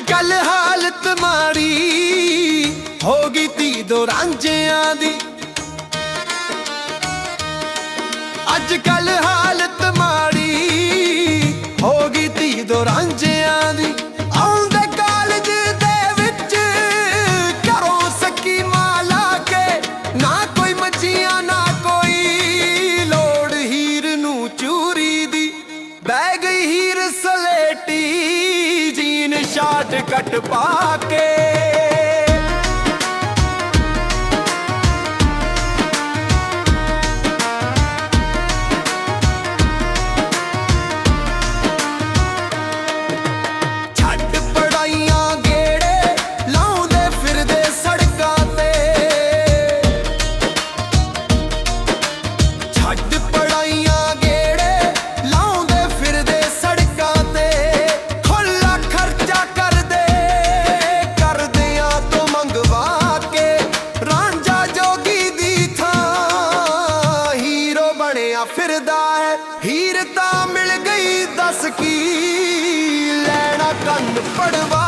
ਕੱਲ ਹਾਲਤ ਮਾੜੀ ਹੋ ਗਈ ਤੀ ਦੋ ਰਾਂਝਿਆਂ ਦੀ। ਅੱਜ ਕੱਲ ਘਟ ਪਾ ਕੇ கண்டு படுவா